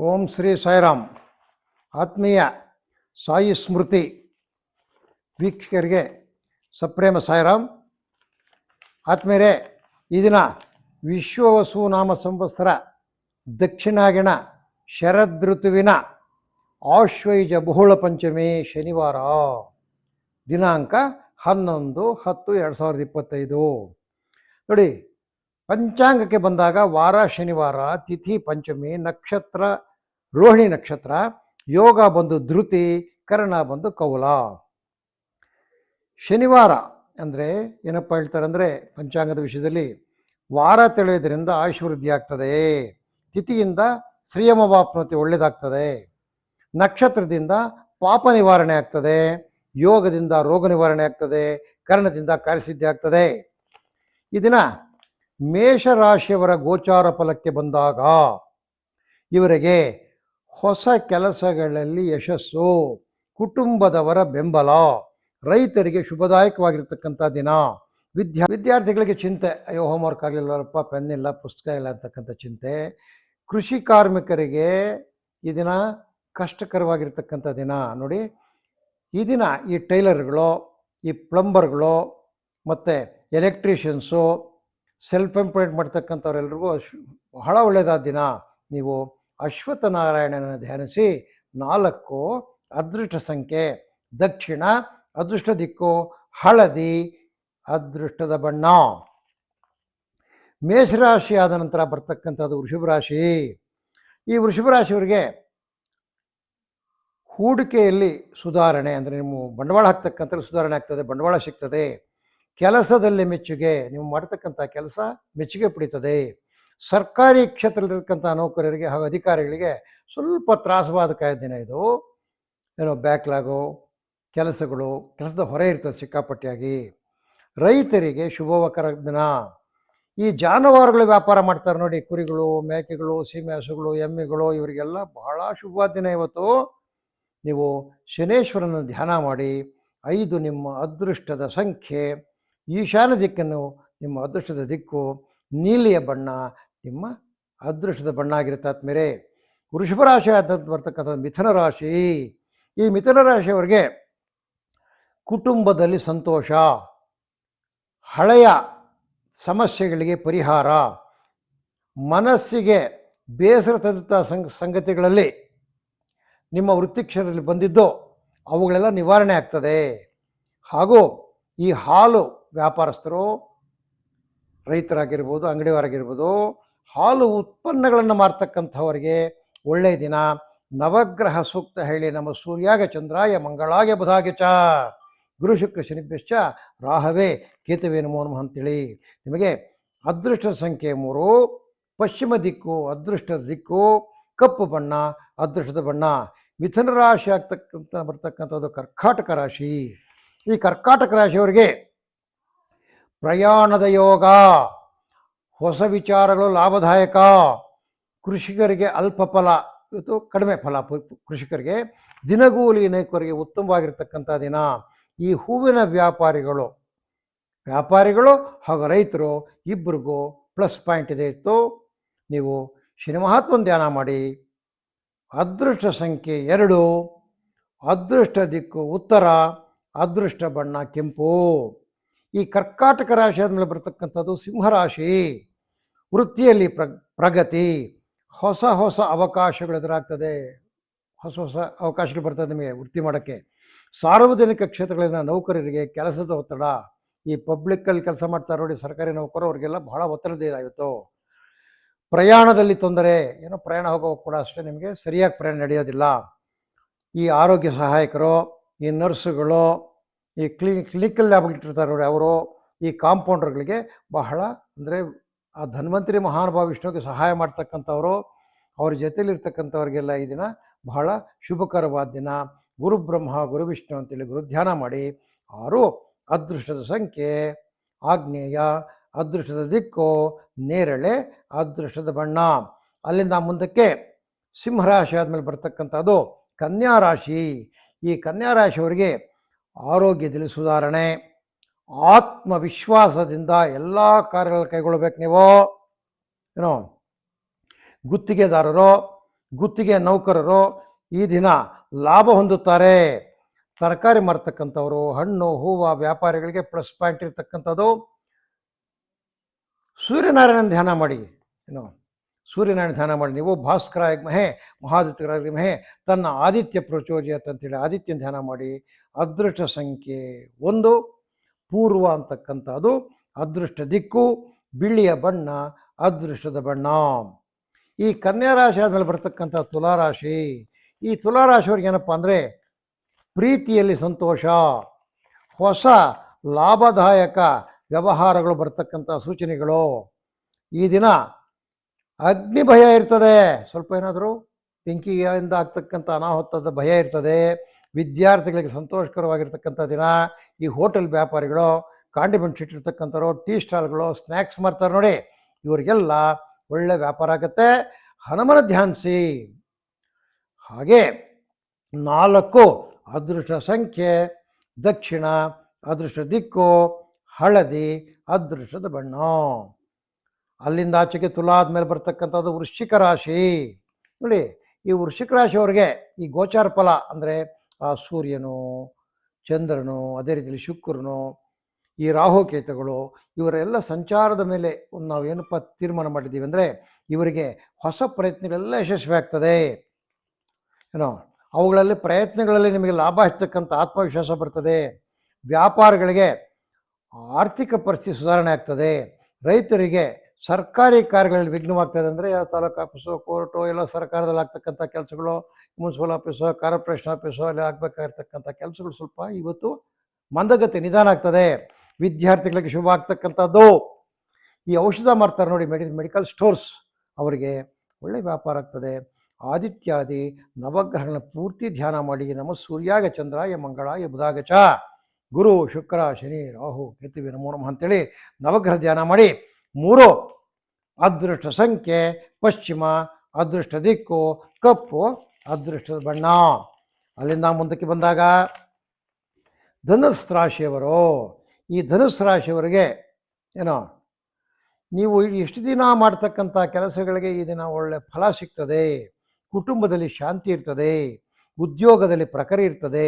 ಓಂ ಶ್ರೀ ಸಾಯಿರಾಮ್. ಆತ್ಮೀಯ ಸಾಯಿ ಸ್ಮೃತಿ ವೀಕ್ಷಕರಿಗೆ ಸಪ್ರೇಮ ಸಾಯಿರಾಮ್. ಆತ್ಮೀಯರೇ, ಈ ದಿನ ವಿಶ್ವವಸು ನಾಮ ಸಂವತ್ಸರ ದಕ್ಷಿಣಾಗಿಣ ಶರದೃತುವಿನ ಆಶ್ವೈಜ ಬಹುಳ ಪಂಚಮಿ ಶನಿವಾರ. ದಿನಾಂಕ ಹನ್ನೊಂದು ಹತ್ತು ಎರಡು ಸಾವಿರದ ಇಪ್ಪತ್ತೈದು. ನೋಡಿ, ಪಂಚಾಂಗಕ್ಕೆ ಬಂದಾಗ ವಾರ ಶನಿವಾರ, ತಿಥಿ ಪಂಚಮಿ, ನಕ್ಷತ್ರ ರೋಹಿಣಿ ನಕ್ಷತ್ರ, ಯೋಗ ಬಂದು ಧೃತಿ, ಕರ್ಣ ಬಂದು ಕೌಲ. ಶನಿವಾರ ಅಂದರೆ ಏನಪ್ಪ ಹೇಳ್ತಾರೆ ಅಂದರೆ ಪಂಚಾಂಗದ ವಿಷಯದಲ್ಲಿ ವಾರ ತಿಳಿಯೋದ್ರಿಂದ ಆಯುಷ್ವೃದ್ಧಿ ಆಗ್ತದೆ. ತಿಥಿಯಿಂದ ಶ್ರೀಯಮವಾಪ್ನತಿ ಒಳ್ಳೆಯದಾಗ್ತದೆ ನಕ್ಷತ್ರದಿಂದ ಪಾಪ ನಿವಾರಣೆ ಆಗ್ತದೆ. ಯೋಗದಿಂದ ರೋಗ ನಿವಾರಣೆ ಆಗ್ತದೆ. ಕರ್ಣದಿಂದ ಕಾರ್ಯಸಿದ್ಧಿ ಆಗ್ತದೆ. ಈ ಮೇಷರಾಶಿಯವರ ಗೋಚಾರ ಫಲಕ್ಕೆ ಬಂದಾಗ ಇವರಿಗೆ ಹೊಸ ಕೆಲಸಗಳಲ್ಲಿ ಯಶಸ್ಸು, ಕುಟುಂಬದವರ ಬೆಂಬಲ, ರೈತರಿಗೆ ಶುಭದಾಯಕವಾಗಿರ್ತಕ್ಕಂಥ ದಿನ. ವಿದ್ಯಾ, ವಿದ್ಯಾರ್ಥಿಗಳಿಗೆ ಚಿಂತೆ, ಅಯ್ಯೋ ಹೋಮ್ವರ್ಕ್ ಆಗಲಿಲ್ಲಪ್ಪ ಪೆನ್ ಇಲ್ಲ, ಪುಸ್ತಕ ಇಲ್ಲ ಅಂತಕ್ಕಂಥ ಚಿಂತೆ. ಕೃಷಿ ಕಾರ್ಮಿಕರಿಗೆ ಈ ದಿನ ಕಷ್ಟಕರವಾಗಿರ್ತಕ್ಕಂಥ ದಿನ. ನೋಡಿ, ಈ ದಿನ ಈ ಟೈಲರ್ಗಳು, ಈ ಪ್ಲಂಬರ್ಗಳು, ಮತ್ತು ಎಲೆಕ್ಟ್ರಿಷಿಯನ್ಸು ಸೆಲ್ಫ್ ಎಂಪ್ಲಾಯ್ಡ್ ಮಾಡ್ತಕ್ಕಂಥವ್ರೆಲ್ರಿಗೂ ಬಹಳ ಒಳ್ಳೆಯದಾದ ದಿನ ನೀವು ಅಶ್ವತ್ಥ ನಾರಾಯಣನ ಧ್ಯಾನಿಸಿ, ನಾಲ್ಕು, ಅದೃಷ್ಟ ಸಂಖ್ಯೆ, ದಕ್ಷಿಣ, ಅದೃಷ್ಟ ದಿಕ್ಕು, ಹಳದಿ, ಅದೃಷ್ಟದ ಬಣ್ಣ. ಮೇಷರಾಶಿ ಆದ ನಂತರ ಬರ್ತಕ್ಕಂಥದ್ದು ವೃಷಭ ರಾಶಿ ಈ ವೃಷಭ ರಾಶಿಯವರಿಗೆ ಹೂಡಿಕೆಯಲ್ಲಿ ಸುಧಾರಣೆ ಅಂದರೆ ನಿಮ್ಮ ಬಂಡವಾಳ ಹಾಕ್ತಕ್ಕಂಥ ಸುಧಾರಣೆ ಆಗ್ತದೆ, ಬಂಡವಾಳ ಸಿಗ್ತದೆ. ಕೆಲಸದಲ್ಲಿ ಮೆಚ್ಚುಗೆ, ನೀವು ಮಾಡ್ತಕ್ಕಂಥ ಕೆಲಸ ಮೆಚ್ಚುಗೆ ಪಡೀತದೆ. ಸರ್ಕಾರಿ ಕ್ಷೇತ್ರದಲ್ಲಿರ್ತಕ್ಕಂಥ ನೌಕರರಿಗೆ ಹಾಗೂ ಅಧಿಕಾರಿಗಳಿಗೆ ಸ್ವಲ್ಪ ತ್ರಾಸವಾದ ದಿನ ಇದು. ಏನೋ ಬ್ಯಾಕ್ಲಾಗು ಕೆಲಸಗಳು, ಕೆಲಸದ ಹೊರೆ ಇರ್ತದೆ ಸಿಕ್ಕಾಪಟ್ಟಿಯಾಗಿ. ರೈತರಿಗೆ ಶುಭವಕರ ದಿನ. ಈ ಜಾನುವಾರುಗಳು ವ್ಯಾಪಾರ ಮಾಡ್ತಾರೆ ನೋಡಿ, ಕುರಿಗಳು, ಮೇಕೆಗಳು ಸೀಮೆ ಹಸುಗಳು ಎಮ್ಮೆಗಳು, ಇವರಿಗೆಲ್ಲ ಬಹಳ ಶುಭ ದಿನ ಇವತ್ತು. ನೀವು ಶನೇಶ್ವರನ ಧ್ಯಾನ ಮಾಡಿ, ಐದು ನಿಮ್ಮ ಅದೃಷ್ಟದ ಸಂಖ್ಯೆ, ಈಶಾನ್ಯ ದಿಕ್ಕನ್ನು ನಿಮ್ಮ ಅದೃಷ್ಟದ ದಿಕ್ಕು, ನೀಲಿಯ ಬಣ್ಣ ನಿಮ್ಮ ಅದೃಷ್ಟದ ಬಣ್ಣ ಆಗಿರುತ್ತೆ ಆದ್ಮೇಲೆ ವೃಷಭ ರಾಶಿ ಆದಂತ ಬರ್ತಕ್ಕಂಥ ಮಿಥುನ ರಾಶಿ. ಈ ಮಿಥುನ ರಾಶಿಯವರಿಗೆ ಕುಟುಂಬದಲ್ಲಿ ಸಂತೋಷ, ಹಳೆಯ ಸಮಸ್ಯೆಗಳಿಗೆ ಪರಿಹಾರ, ಮನಸ್ಸಿಗೆ ಬೇಸರ ತಂದಂಥ ಸಂಗ, ಸಂಗತಿಗಳಲ್ಲಿ ನಿಮ್ಮ ವೃತ್ತಿ ಕ್ಷೇತ್ರದಲ್ಲಿ ಬಂದಿದ್ದು ಅವುಗಳೆಲ್ಲ ನಿವಾರಣೆ ಆಗ್ತದೆ. ಹಾಗೂ ಈ ಹಾಲು ವ್ಯಾಪಾರಸ್ಥರು ರೈತರಾಗಿರ್ಬೋದು, ಅಂಗಡಿಯವರಾಗಿರ್ಬೋದು ಹಾಲು ಉತ್ಪನ್ನಗಳನ್ನು ಮಾರ್ತಕ್ಕಂಥವ್ರಿಗೆ ಒಳ್ಳೆಯ ದಿನ. ನವಗ್ರಹ ಸೂಕ್ತ ಹೇಳಿ ನಮ್ಮ ಸೂರ್ಯಾಗ ಚಂದ್ರಾಯ ಮಂಗಳಾಯ ಬುಧಾಗೆ ಚ. ಗುರು ಶುಕ್ರ ಶನಿಭ್ಯಶ್ಚ ರಾಹವೇ ಕೇತುವೆ ನಮೋ ನಮಃ ಅಂತೇಳಿ. ನಿಮಗೆ ಅದೃಷ್ಟ ಸಂಖ್ಯೆ ಮೂರು, ಪಶ್ಚಿಮ ದಿಕ್ಕು ಅದೃಷ್ಟದ ದಿಕ್ಕು, ಕಪ್ಪು ಬಣ್ಣ ಅದೃಷ್ಟದ ಬಣ್ಣ. ಮಿಥುನ ರಾಶಿ ಆಗ್ತಕ್ಕಂಥ ಬರ್ತಕ್ಕಂಥದ್ದು ಕರ್ಕಾಟಕ ರಾಶಿ. ಈ ಕರ್ಕಾಟಕ ರಾಶಿಯವರಿಗೆ ಪ್ರಯಾಣದ ಯೋಗ. ಹೊಸ ವಿಚಾರಗಳು ಲಾಭದಾಯಕ. ಕೃಷಿಕರಿಗೆ ಅಲ್ಪ ಫಲ ಇವತ್ತು ಕಡಿಮೆ ಫಲ ಕೃಷಿಕರಿಗೆ. ದಿನಗೂಲಿ ನೈಕರಿಗೆ ಉತ್ತಮವಾಗಿರ್ತಕ್ಕಂಥ ದಿನ. ಈ ಹೂವಿನ ವ್ಯಾಪಾರಿಗಳು ವ್ಯಾಪಾರಿಗಳು ಹಾಗೂ ರೈತರು ಇಬ್ಬರಿಗೂ ಪ್ಲಸ್ ಪಾಯಿಂಟ್ ಇದೆ ಇತ್ತು. ನೀವು ಶನಿ ಮಹಾತ್ಮನ ಧ್ಯಾನ ಮಾಡಿ. ಅದೃಷ್ಟ ಸಂಖ್ಯೆ ಎರಡು. ಅದೃಷ್ಟ ದಿಕ್ಕು ಉತ್ತರ, ಅದೃಷ್ಟ ಬಣ್ಣ ಕೆಂಪು. ಈ ಕರ್ಕಾಟಕ ರಾಶಿ ಆದಮೇಲೆ ಬರ್ತಕ್ಕಂಥದ್ದು ಸಿಂಹರಾಶಿ ವೃತ್ತಿಯಲ್ಲಿ ಪ್ರ, ಪ್ರಗತಿ, ಹೊಸ ಹೊಸ ಅವಕಾಶಗಳು ಎದುರಾಗ್ತದೆ. ಹೊಸ ಹೊಸ ಅವಕಾಶಗಳು ಬರ್ತದೆ ನಿಮಗೆ ವೃತ್ತಿ ಮಾಡೋಕ್ಕೆ. ಸಾರ್ವಜನಿಕ ಕ್ಷೇತ್ರಗಳಲ್ಲಿನ ನೌಕರರಿಗೆ ಕೆಲಸದ ಒತ್ತಡ. ಈ ಪಬ್ಲಿಕ್ಕಲ್ಲಿ ಕೆಲಸ ಮಾಡ್ತಾರೆ ನೋಡಿ ಸರ್ಕಾರಿ ನೌಕರು ಅವರಿಗೆಲ್ಲ ಬಹಳ ಒತ್ತಡದ ಇವತ್ತು. ಪ್ರಯಾಣದಲ್ಲಿ ತೊಂದರೆ, ಏನೋ ಪ್ರಯಾಣ ಹೋಗೋವಾಗ ಕೂಡ ಅಷ್ಟೇ ನಿಮಗೆ ಸರಿಯಾಗಿ ಪ್ರಯಾಣ ನಡೆಯೋದಿಲ್ಲ. ಈ ಆರೋಗ್ಯ ಸಹಾಯಕರು, ಈ ನರ್ಸುಗಳು ಈ ಕ್ಲಿ, ಕ್ಲಿನಿಕಲ್ ಲ್ಯಾಬ್ ಇಟ್ಟಿರ್ತಾರೆ ನೋಡಿ ಅವರು, ಈ ಕಾಂಪೌಂಡರ್ಗಳಿಗೆ ಬಹಳ ಅಂದರೆ ಆ ಧನ್ವಂತರಿ ಮಹಾನುಭಾವ ವಿಷ್ಣುವಿಗೆ ಸಹಾಯ ಮಾಡ್ತಕ್ಕಂಥವ್ರು, ಅವ್ರ ಜೊತೆಯಲ್ಲಿರ್ತಕ್ಕಂಥವ್ರಿಗೆಲ್ಲ ಈ ದಿನ ಬಹಳ ಶುಭಕರವಾದ ದಿನ. ಗುರುಬ್ರಹ್ಮ ಗುರು ವಿಷ್ಣು ಅಂತೇಳಿ ಗುರು ಧ್ಯಾನ ಮಾಡಿ. ಆರು, ಅದೃಷ್ಟದ ಸಂಖ್ಯೆ. ಆಗ್ನೇಯ, ಅದೃಷ್ಟದ ದಿಕ್ಕು. ನೇರಳೆ, ಅದೃಷ್ಟದ ಬಣ್ಣ. ಅಲ್ಲಿಂದ ಮುಂದಕ್ಕೆ ಸಿಂಹರಾಶಿ ಆದಮೇಲೆ ಬರ್ತಕ್ಕಂಥದ್ದು ಕನ್ಯಾ ರಾಶಿ ಈ ಕನ್ಯಾ ರಾಶಿಯವರಿಗೆ ಆರೋಗ್ಯದಲ್ಲಿ ಸುಧಾರಣೆ, ಆತ್ಮವಿಶ್ವಾಸದಿಂದ ಎಲ್ಲ ಕಾರ್ಯಗಳು ಕೈಗೊಳ್ಬೇಕು ನೀವು. ಏನೋ ಗುತ್ತಿಗೆದಾರರು, ಗುತ್ತಿಗೆ ನೌಕರರು ಈ ದಿನ ಲಾಭ ಹೊಂದುತ್ತಾರೆ. ತರಕಾರಿ ಮಾರತಕ್ಕಂಥವರು, ಹಣ್ಣು, ಹೂವು, ವ್ಯಾಪಾರಿಗಳಿಗೆ ಪ್ಲಸ್ ಪಾಯಿಂಟ್ ಇರ್ತಕ್ಕಂಥದ್ದು. ಸೂರ್ಯನಾರಾಯಣ ಧ್ಯಾನ ಮಾಡಿ ಏನು ಸೂರ್ಯನಾರಾಯಣ ಧ್ಯಾನ ಮಾಡಿ, ನೀವು ಭಾಸ್ಕರ ಯಗ್ಮಹೆ ಮಹಾದಿತ್ಯರ ಮಹೆ ತನ್ನ ಆದಿತ್ಯ ಪ್ರಚೋದಯತ್ ಅಂತೇಳಿ ಆದಿತ್ಯನ ಧ್ಯಾನ ಮಾಡಿ, ಅದೃಷ್ಟ ಸಂಖ್ಯೆ ಒಂದು, ಪೂರ್ವ ಅಂತಕ್ಕಂಥದ್ದು ಅದೃಷ್ಟ ದಿಕ್ಕು, ಬಿಳಿಯ ಬಣ್ಣ, ಅದೃಷ್ಟದ ಬಣ್ಣ. ಈ ಕನ್ಯಾ ರಾಶಿ ಆದಮೇಲೆ ಬರ್ತಕ್ಕಂಥ ತುಲಾರಾಶಿ, ಈ ತುಲಾರಾಶಿಯವ್ರಿಗೆ ಏನಪ್ಪ ಅಂದರೆ ಪ್ರೀತಿಯಲ್ಲಿ ಸಂತೋಷ, ಹೊಸ ಲಾಭದಾಯಕ ವ್ಯವಹಾರಗಳು ಬರ್ತಕ್ಕಂಥ ಸೂಚನೆಗಳು. ಈ ದಿನ ಅಗ್ನಿ ಭಯ ಇರ್ತದೆ. ಸ್ವಲ್ಪ ಏನಾದರೂ ಬೆಂಕಿಯಿಂದ ಆಗ್ತಕ್ಕಂಥ ಅನಾಹುತದ ಭಯ ಇರ್ತದೆ. ವಿದ್ಯಾರ್ಥಿಗಳಿಗೆ ಸಂತೋಷಕರವಾಗಿರ್ತಕ್ಕಂಥ ದಿನ. ಈ ಹೋಟೆಲ್ ವ್ಯಾಪಾರಿಗಳು, ಕಾಂಡಿಮೆಂಟ್ಸ್ ಇಟ್ಟಿರ್ತಕ್ಕಂಥವ್ರು, ಟೀ ಸ್ಟಾಲ್ಗಳು, ಸ್ನ್ಯಾಕ್ಸ್ ಮಾಡ್ತಾರೆ ನೋಡಿ. ಇವರಿಗೆಲ್ಲ ಒಳ್ಳೆ ವ್ಯಾಪಾರ ಆಗುತ್ತೆ. ಹನುಮನ ಧ್ಯಾನಿಸಿ. ಹಾಗೆ ನಾಲ್ಕು, ಅದೃಷ್ಟ ಸಂಖ್ಯೆ, ದಕ್ಷಿಣ, ಅದೃಷ್ಟ ದಿಕ್ಕು, ಹಳದಿ, ಅದೃಷ್ಟದ ಬಣ್ಣ. ಅಲ್ಲಿಂದ ಆಚೆಗೆ ತುಲಾದ ಮೇಲೆ ಬರ್ತಕ್ಕಂಥದ್ದು ವೃಶ್ಚಿಕ ರಾಶಿ. ನೋಡಿ, ಈ ವೃಶ್ಚಿಕ ರಾಶಿಯವ್ರಿಗೆ ಈ ಗೋಚಾರ ಫಲ ಅಂದರೆ, ಆ ಸೂರ್ಯನು, ಚಂದ್ರನು, ಅದೇ ರೀತಿಯಲ್ಲಿ ಶುಕ್ರನು, ಈ ರಾಹುಕೇತುಗಳು ಇವರೆಲ್ಲ ಸಂಚಾರದ ಮೇಲೆ ಒಂದು ನಾವು ಏನಪ್ಪ ತೀರ್ಮಾನ ಮಾಡಿದ್ದೀವಿ ಅಂದರೆ, ಇವರಿಗೆ ಹೊಸ ಪ್ರಯತ್ನಗಳೆಲ್ಲ ಯಶಸ್ವಿ ಆಗ್ತದೆ ಏನೋ, ಅವುಗಳಲ್ಲಿ ಪ್ರಯತ್ನಗಳಲ್ಲಿ ನಿಮಗೆ ಲಾಭ ಹೆಚ್ಚಕ್ಕಂಥ ಆತ್ಮವಿಶ್ವಾಸ ಬರ್ತದೆ. ವ್ಯಾಪಾರಗಳಿಗೆ ಆರ್ಥಿಕ ಪರಿಸ್ಥಿತಿ ಸುಧಾರಣೆ ಆಗ್ತದೆ. ರೈತರಿಗೆ ಸರ್ಕಾರಿ ಕಾರ್ಯಗಳಲ್ಲಿ ವಿಘ್ನವಾಗ್ತದೆ ಅಂದರೆ ತಾಲೂಕು ಆಫೀಸು, ಕೋರ್ಟು ಎಲ್ಲ ಸರ್ಕಾರದಲ್ಲಿ ಆಗ್ತಕ್ಕಂಥ ಕೆಲಸಗಳು, ಮುನ್ಸಿಪಲ್ ಆಫೀಸು, ಕಾರ್ಪೊರೇಷನ್ ಆಫೀಸು, ಅಲ್ಲಿ ಆಗಬೇಕಾಗಿರ್ತಕ್ಕಂಥ ಕೆಲಸಗಳು ಸ್ವಲ್ಪ ಇವತ್ತು ಮಂದಗತಿ, ನಿಧಾನ ಆಗ್ತದೆ. ವಿದ್ಯಾರ್ಥಿಗಳಿಗೆ ಶುಭ ಆಗ್ತಕ್ಕಂಥದ್ದು. ಈ ಔಷಧ ಮಾಡ್ತಾರೆ ನೋಡಿ ಮೆಡಿ, ಮೆಡಿಕಲ್ ಸ್ಟೋರ್ಸ್ ಅವರಿಗೆ. ಒಳ್ಳೆ ವ್ಯಾಪಾರ ಆಗ್ತದೆ. ಆದಿತ್ಯಾದಿ ನವಗ್ರಹಗಳನ್ನ ಪೂರ್ತಿ ಧ್ಯಾನ ಮಾಡಿ, ನಮ ಸೂರ್ಯಾಗ ಚಂದ್ರಾಯ ಮಂಗಳಾಯ ಬುಧಾಗ ಚ. ಗುರು, ಶುಕ್ರ, ಶನಿ, ರಾಹು ಕೇತುವೆ ನಮೋ ನಮಃ ಅಂತೇಳಿ ನವಗ್ರಹ ಧ್ಯಾನ ಮಾಡಿ. ಮೂರು ಅದೃಷ್ಟ ಸಂಖ್ಯೆ, ಪಶ್ಚಿಮ ಅದೃಷ್ಟ ದಿಕ್ಕು, ಕಪ್ಪು ಅದೃಷ್ಟದ ಬಣ್ಣ. ಅಲ್ಲಿಂದ ಮುಂದಕ್ಕೆ ಬಂದಾಗ ಧನುಸ್ ರಾಶಿಯವರು. ಈ ಧನುಸ್ ರಾಶಿಯವರಿಗೆ ಏನೋ, ನೀವು ಎಷ್ಟು ದಿನ ಮಾಡ್ತಕ್ಕಂಥ ಕೆಲಸಗಳಿಗೆ ಈ ದಿನ ಒಳ್ಳೆ ಫಲ ಸಿಗ್ತದೆ. ಕುಟುಂಬದಲ್ಲಿ ಶಾಂತಿ ಇರ್ತದೆ. ಉದ್ಯೋಗದಲ್ಲಿ ಪ್ರಖರ ಇರ್ತದೆ.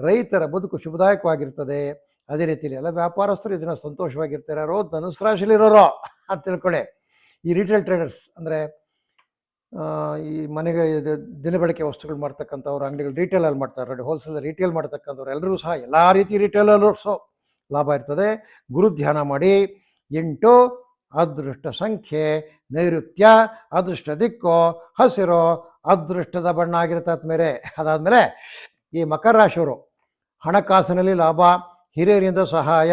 ರೈತರ ಬದುಕು ಶುಭದಾಯಕವಾಗಿರ್ತದೆ. ಅದೇ ರೀತಿಯಲ್ಲಿ ಎಲ್ಲ ವ್ಯಾಪಾರಸ್ಥರು ಇದನ್ನು ಸಂತೋಷವಾಗಿರ್ತಾರೆ ಧನುಸ್ ರಾಶಿಲಿರೋರೋ ಅಂತ ತಿಳ್ಕೊಳ್ಳಿ. ಈ ರಿಟೇಲ್ ಟ್ರೇಡರ್ಸ್ ಅಂದರೆ ಈ ಮನೆಗೆ ಇದು ದಿನಬಳಕೆ ವಸ್ತುಗಳು ಮಾಡ್ತಕ್ಕಂಥವ್ರು ಅಂಗಡಿಗಳು ರಿಟೇಲಲ್ಲಿ ಮಾಡ್ತಾರೆ ಹೋಲ್ಸೇಲ್ ರಿಟೇಲ್ ಮಾಡ್ತಕ್ಕಂಥವ್ರು ಎಲ್ಲರೂ ಸಹ ಎಲ್ಲ ರೀತಿ ರಿಟೇಲರ್ಸು ಲಾಭ ಇರ್ತದೆ. ಗುರು ಧ್ಯಾನ ಮಾಡಿ, ಎಂಟು, ಅದೃಷ್ಟ ಸಂಖ್ಯೆ, ನೈಋತ್ಯ, ಅದೃಷ್ಟ ದಿಕ್ಕು, ಹಸಿರು, ಅದೃಷ್ಟದ ಬಣ್ಣ ಆಗಿರ್ತದ ಮೇಲೆ ಅದಾದಮೇಲೆ ಈ ಮಕರ ರಾಶಿಯವರು ಹಣಕಾಸಿನಲ್ಲಿ ಲಾಭ ಹಿರಿಯರಿಂದ ಸಹಾಯ.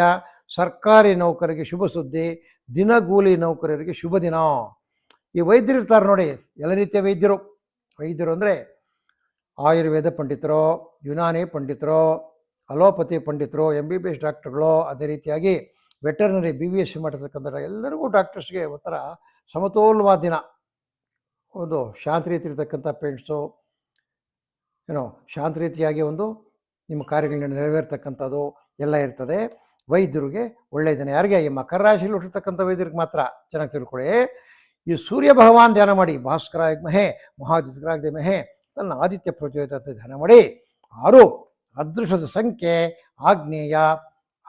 ಸರ್ಕಾರಿ ನೌಕರಿಗೆ ಶುಭ ಸುದ್ದಿ. ದಿನಗೂಲಿ ನೌಕರರಿಗೆ ಶುಭ ದಿನ. ಈ ವೈದ್ಯರು ಇರ್ತಾರೆ ನೋಡಿ, ಎಲ್ಲ ರೀತಿಯ ವೈದ್ಯರು. ವೈದ್ಯರು ಅಂದರೆ ಆಯುರ್ವೇದ ಪಂಡಿತರು, ಯುನಾನಿ ಪಂಡಿತರು, ಅಲೋಪತಿ ಪಂಡಿತರು ಎಂ ಬಿ ಬಿ ಎಸ್ ಡಾಕ್ಟರ್ಗಳು, ಅದೇ ರೀತಿಯಾಗಿ veterinary B B S C ಮಾಡಿರ್ತಕ್ಕಂಥ ಎಲ್ಲರಿಗೂ ಡಾಕ್ಟರ್ಸ್ಗೆ ಒಂಥರ ಸಮತೋಲವಾದ ದಿನ. ಒಂದು ಶಾಂತ ರೀತಿ ಇರತಕ್ಕಂಥ ಪೇಂಟ್ಸು, ಏನೋ, ಶಾಂತ ರೀತಿಯಾಗಿ ಒಂದು ನಿಮ್ಮ ಕಾರ್ಯಗಳನ್ನ ನೆರವೇರ್ತಕ್ಕಂಥದ್ದು. ಎಲ್ಲ ಇರ್ತದೆ. ವೈದ್ಯರಿಗೆ ಒಳ್ಳೆಯದನ್ನು ಯಾರಿಗೆ? ಈ ಮಕರ ರಾಶಿಯಲ್ಲಿ ಹುಟ್ಟಿರ್ತಕ್ಕಂಥ ವೈದ್ಯರಿಗೆ ಮಾತ್ರ. ಚೆನ್ನಾಗಿ ತಿಳ್ಕೊಳ್ಳಿ. ಈ ಸೂರ್ಯ ಭಗವಾನ್ ಧ್ಯಾನ ಮಾಡಿ. ಭಾಸ್ಕರ ಮಹೆ ಮಹಾದಿತ್ಯರಾಗ ಮಹೆ ತನ್ನ ಆದಿತ್ಯ ಪ್ರಚೋದಿತ ಧ್ಯಾನ ಮಾಡಿ. ಆರು, ಅದೃಷ್ಟದ ಸಂಖ್ಯೆ ಆಗ್ನೇಯ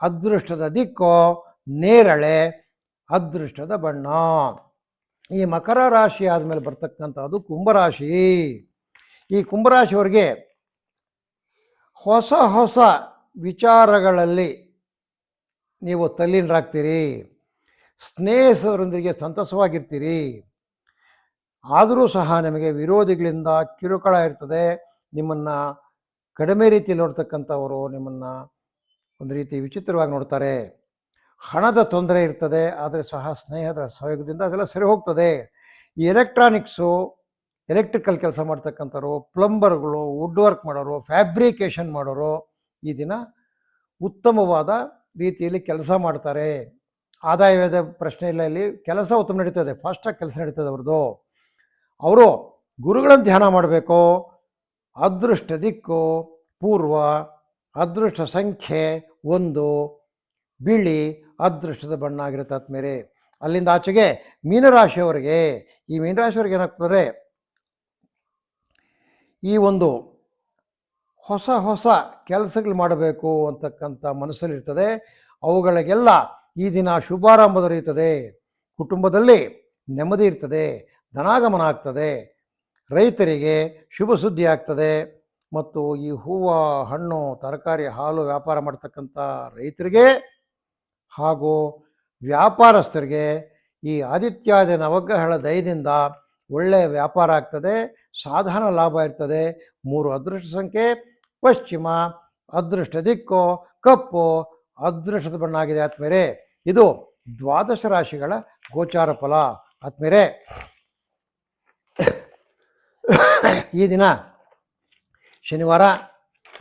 ಅದೃಷ್ಟದ ದಿಕ್ಕು, ನೇರಳೆ, ಅದೃಷ್ಟದ ಬಣ್ಣ. ಈ ಮಕರ ರಾಶಿ ಆದಮೇಲೆ ಬರ್ತಕ್ಕಂಥದ್ದು ಕುಂಭರಾಶಿ. ಈ ಕುಂಭರಾಶಿಯವರಿಗೆ ಹೊಸ ಹೊಸ ವಿಚಾರಗಳಲ್ಲಿ ನೀವು ತಲ್ಲೀನರಾಗ್ತೀರಿ. ಸ್ನೇಹಿತರೊಂದಿಗೆ ಸಂತಸವಾಗಿರ್ತೀರಿ. ಆದರೂ ಸಹ ನಿಮಗೆ ವಿರೋಧಿಗಳಿಂದ ಕಿರುಕುಳ ಇರ್ತದೆ. ನಿಮ್ಮನ್ನು ಕಡಿಮೆ ರೀತಿಯಲ್ಲಿ ನೋಡ್ತಕ್ಕಂಥವರು ನಿಮ್ಮನ್ನು ಒಂದು ರೀತಿ ವಿಚಿತ್ರವಾಗಿ ನೋಡ್ತಾರೆ. ಹಣದ ತೊಂದರೆ ಇರ್ತದೆ, ಆದರೆ ಸಹ ಸ್ನೇಹದ ಸಹಯೋಗದಿಂದ ಅದೆಲ್ಲ ಸರಿ ಹೋಗ್ತದೆ. ಈ ಎಲೆಕ್ಟ್ರಾನಿಕ್ಸು ಎಲೆಕ್ಟ್ರಿಕಲ್ ಕೆಲಸ ಮಾಡ್ತಕ್ಕಂಥವ್ರು ಪ್ಲಂಬರ್ಗಳು ವುಡ್ ವರ್ಕ್ ಮಾಡೋರು ಫ್ಯಾಬ್ರಿಕೇಷನ್ ಮಾಡೋರು ಈ ದಿನ ಉತ್ತಮವಾದ ರೀತಿಯಲ್ಲಿ ಕೆಲಸ ಮಾಡ್ತಾರೆ. ಆದಾಯದ ಪ್ರಶ್ನೆ ಇಲ್ಲ ಇಲ್ಲಿ ಕೆಲಸ ಉತ್ತಮ ನಡೀತದೆ ಫಾಸ್ಟಾಗಿ ಕೆಲಸ ನಡೀತದೆ ಅವ್ರದ್ದು. ಅವರು ಗುರುಗಳನ್ನು ಧ್ಯಾನ ಮಾಡಬೇಕು. ಅದೃಷ್ಟ ದಿಕ್ಕು, ಪೂರ್ವ, ಅದೃಷ್ಟ ಸಂಖ್ಯೆ, ಒಂದು, ಬಿಳಿ, ಅದೃಷ್ಟದ ಬಣ್ಣ ಆಗಿರುತ್ತೆ ಆದ್ಮೇಲೆ ಅಲ್ಲಿಂದ ಆಚೆಗೆ ಮೀನರಾಶಿಯವರಿಗೆ, ಈ ಮೀನರಾಶಿಯವ್ರಿಗೆ ಏನಾಗ್ತದೆ, ಈ ಒಂದು ಹೊಸ ಹೊಸ ಕೆಲಸಗಳು ಮಾಡಬೇಕು ಅಂತಕ್ಕಂಥ ಮನಸ್ಸಲ್ಲಿರ್ತದೆ. ಅವುಗಳಿಗೆಲ್ಲ ಈ ದಿನ ಶುಭಾರಂಭ ದೊರೆಯುತ್ತದೆ. ಕುಟುಂಬದಲ್ಲಿ ನೆಮ್ಮದಿ ಇರ್ತದೆ, ಧನಾಗಮನ ಆಗ್ತದೆ, ರೈತರಿಗೆ ಶುಭ ಸುದ್ದಿ ಆಗ್ತದೆ ಮತ್ತು ಈ ಹೂವು, ಹಣ್ಣು, ತರಕಾರಿ, ಹಾಲು ವ್ಯಾಪಾರ ಮಾಡ್ತಕ್ಕಂಥ ರೈತರಿಗೆ ಹಾಗೂ ವ್ಯಾಪಾರಸ್ಥರಿಗೆ ಈ ಆದಿತ್ಯಾದಿ ನವಗ್ರಹಗಳ ದಯದಿಂದ ಒಳ್ಳೆಯ ವ್ಯಾಪಾರ ಆಗ್ತದೆ, ಸಾಧಾರಣ ಲಾಭ ಇರ್ತದೆ. ಮೂರು ಅದೃಷ್ಟ ಸಂಖ್ಯೆ ಪಶ್ಚಿಮ ಅದೃಷ್ಟ ದಿಕ್ಕು ಕಪ್ಪು ಅದೃಷ್ಟದ ಬಣ್ಣ ಆಗಿದೆ ಆತ್ಮೇರೆ ಇದು ದ್ವಾದಶ ರಾಶಿಗಳ ಗೋಚಾರ ಫಲ ಆತ್ಮೇರೆ ಈ ದಿನ ಶನಿವಾರ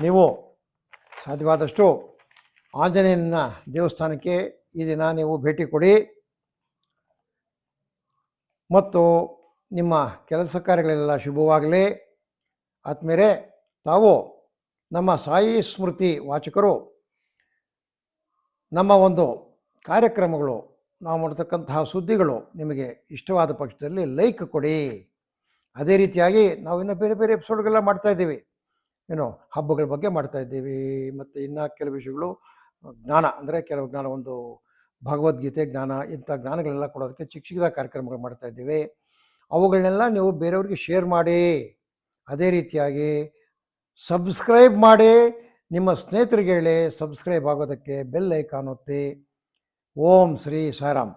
ನೀವು ಸಾಧ್ಯವಾದಷ್ಟು ಆಂಜನೇಯನ ದೇವಸ್ಥಾನಕ್ಕೆ ಈ ದಿನ ನೀವು ಭೇಟಿ ಕೊಡಿ. ಮತ್ತು ನಿಮ್ಮ ಕೆಲಸ ಕಾರ್ಯಗಳೆಲ್ಲ ಶುಭವಾಗಲಿ. ಆದ್ಮೇಲೆ ತಾವು ನಮ್ಮ ಸಾಯಿ ಸ್ಮೃತಿ ವಾಚಕರು, ನಮ್ಮ ಒಂದು ಕಾರ್ಯಕ್ರಮಗಳು, ನಾವು ಮಾಡ್ತಕ್ಕಂತಹ ಸುದ್ದಿಗಳು ನಿಮಗೆ ಇಷ್ಟವಾದ ಪಕ್ಷದಲ್ಲಿ ಲೈಕ್ ಕೊಡಿ. ಅದೇ ರೀತಿಯಾಗಿ ನಾವು ಇನ್ನೂ ಬೇರೆ ಬೇರೆ ಎಪಿಸೋಡ್ಗೆಲ್ಲ ಮಾಡ್ತಾ ಇದ್ದೀವಿ. ಏನು ಹಬ್ಬಗಳ ಬಗ್ಗೆ ಮಾಡ್ತಾ ಇದ್ದೀವಿ. ಮತ್ತು ಇನ್ನು ಕೆಲವು ವಿಷಯಗಳು ಜ್ಞಾನ ಅಂದರೆ ಕೆಲವು ಜ್ಞಾನ ಒಂದು ಭಗವದ್ಗೀತೆ ಜ್ಞಾನ ಇಂಥ ಜ್ಞಾನಗಳೆಲ್ಲ ಕೊಡೋದಕ್ಕೆ ಚಿಕ್ಕ ಚಿಕ್ಕದಾಗಿ ಕಾರ್ಯಕ್ರಮಗಳು ಮಾಡ್ತಾ ಇದ್ದೀವಿ. ಅವುಗಳನ್ನೆಲ್ಲ ನೀವು ಬೇರೆಯವ್ರಿಗೆ ಶೇರ್ ಮಾಡಿ. ಅದೇ ರೀತಿಯಾಗಿ ಸಬ್ಸ್ಕ್ರೈಬ್ ಮಾಡಿ ನಿಮ್ಮ ಸ್ನೇಹಿತರಿಗೆ ಹೇಳಿ ಸಬ್ಸ್ಕ್ರೈಬ್ ಆಗೋದಕ್ಕೆ ಬೆಲ್ ಐಕಾನ್ ಒತ್ತಿ. ಓಂ ಶ್ರೀ ಸಾರಾಮ್